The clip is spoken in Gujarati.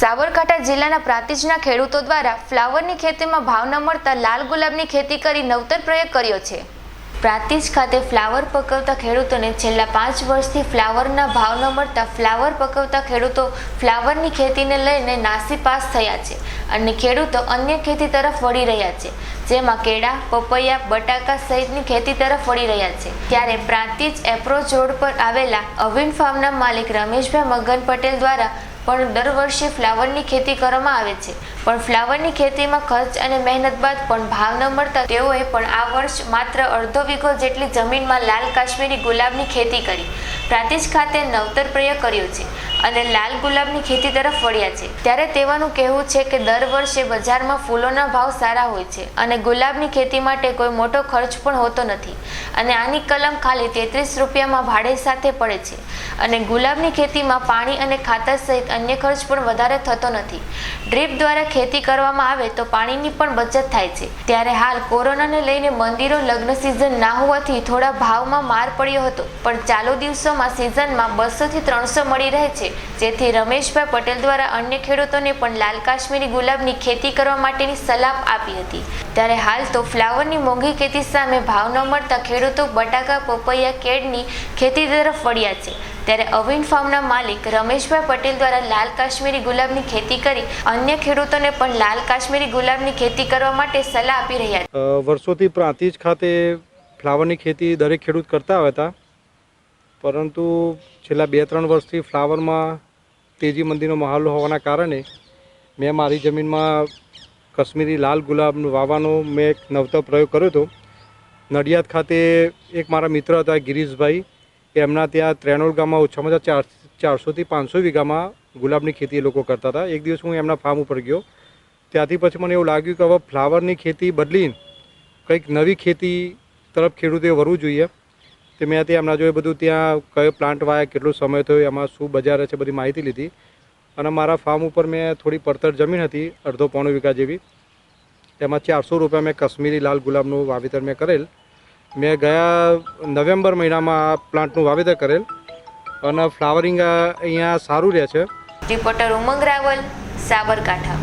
સાબરકાંઠા જિલ્લાના પ્રાંતિજના ખેડૂતો દ્વારા ફ્લાવરની ખેતીમાં ભાવ ન મળતા લાલ ગુલાબની ખેતી કરી નવતર પ્રયોગ કર્યો છે. પ્રાંતિજ ખાતે ફ્લાવર પકવતા ખેડૂતોને છેલ્લા પાંચ વર્ષથી ફ્લાવરના ભાવ ન મળતા ફ્લાવર પકવતા ખેડૂતો ફ્લાવરની ખેતીને લઈને નાસીપાસ થયા છે અને ખેડૂતો અન્ય ખેતી તરફ વળી રહ્યા છે, જેમાં કેળા, પપૈયા, બટાકા સહિતની ખેતી તરફ વળી રહ્યા છે. ત્યારે પ્રાંતિજ એપ્રોચ રોડ પર આવેલા અવિન ફાર્મના માલિક રમેશભાઈ મગન પટેલ દ્વારા પણ દર વર્ષે ફ્લાવરની ખેતી કરવામાં આવે છે. પણ ફ્લાવરની ખેતીમાં ખર્ચ અને મહેનત બાદ પણ ભાવ ન મળતા તેઓએ પણ આ વર્ષ માત્ર અડધો વીઘો જેટલી જમીનમાં લાલ કાશ્મીરી ગુલાબની ખેતી કરી. પ્રાંતિજ ખાતે નવતર પ્રયોગ કર્યો છે. અને લાલ ગુલાબની ખેતી તરફ વળ્યા છે. ત્યારે તેવાનું કહેવું છે કે દર વર્ષે બજારમાં ફૂલોના ભાવ સારા હોય છે અને ગુલાબની ખેતી માટે કોઈ મોટો ખર્ચ પણ હોતો નથી. અને આની કલમ ખાલી તેત્રીસ રૂપિયામાં ભાડે સાથે પડે છે. અને ગુલાબની ખેતીમાં પાણી અને ખાતર સહિત અન્ય ખર્ચ પણ વધારે થતો નથી. ડ્રીપ દ્વારા ખેતી કરવામાં આવે તો પાણીની પણ બચત થાય છે. ત્યારે હાલ કોરોનાને લઈને મંદિરો લગ્ન સિઝન ના હોવાથી થોડા ભાવમાં માર પડ્યો હતો. પણ ચાલુ દિવસોમાં સિઝનમાં બસોથી ત્રણસો મળી રહે છે. જેથી રમેશભાઈ પટેલ દ્વારા અન્ય ખેડૂતોને પણ લાલ કાશ્મીરી ગુલાબની ખેતી કરવા માટેની સલાહ આપી હતી. ત્યારે હાલ તો ફ્લાવરની મોંઘી ખેતી સામે ભાવ ન મળતા ખેડૂતો બટાકા, પપૈયા, કેળની ખેતી તરફ વળ્યા છે. ત્યારે અવિન ફાર્મના માલિક રમેશભાઈ પટેલ દ્વારા લાલ કાશ્મીરી ગુલાબની ખેતી કરી અન્ય ખેડૂતોને પણ લાલ કાશ્મીરી ગુલાબની ખેતી કરવા માટે સલાહ આપી રહ્યા છે. વર્ષોથી પ્રાંતિજ ખાતે ફ્લાવરની ખેતી દરેક ખેડૂત કરતા હતા. પરંતુ છેલ્લા બે ત્રણ વર્ષથી ફ્લાવરમાં તેજી મંદીનો માહોલ હોવાના કારણે મેં મારી જમીનમાં કશ્મીરી લાલ ગુલાબનું વાવવાનો મેં એક નવતો પ્રયોગ કર્યો હતો. નડિયાદ ખાતે એક મારા મિત્ર હતા, ગિરીશભાઈ. એમના ત્યાં ત્રેણોલ ગામમાં ઓછામાં ઓછા ચાર ચારસોથી પાંચસો વીઘામાં ગુલાબની ખેતી એ લોકો કરતા હતા. એક દિવસ હું એમના ફાર્મ ઉપર ગયો. ત્યાંથી પછી મને એવું લાગ્યું કે હવે ફ્લાવરની ખેતી બદલીને કંઈક નવી ખેતી તરફ ખેડૂતે વરવું જોઈએ. મેં ત્યાં જો એ બધું ત્યાં કયો પ્લાન્ટ વાયા, કેટલો સમય થયો, એમાં શું બજાર છે, બધી માહિતી લીધી. અને મારા ફાર્મ ઉપર મેં થોડી પડતર જમીન હતી, અડધો પોણો વીઘા જેવી. તેમાં ચારસો રૂપિયા મેં કશ્મીરી લાલ ગુલાબનું વાવેતર મેં કરેલ. મેં ગયા નવેમ્બર મહિનામાં આ પ્લાન્ટનું વાવેતર કરેલ. અને ફ્લાવરિંગ અહીંયા સારું રહે છે. રિપોર્ટર ઉમંગ રાવલ, સાબરકાંઠા.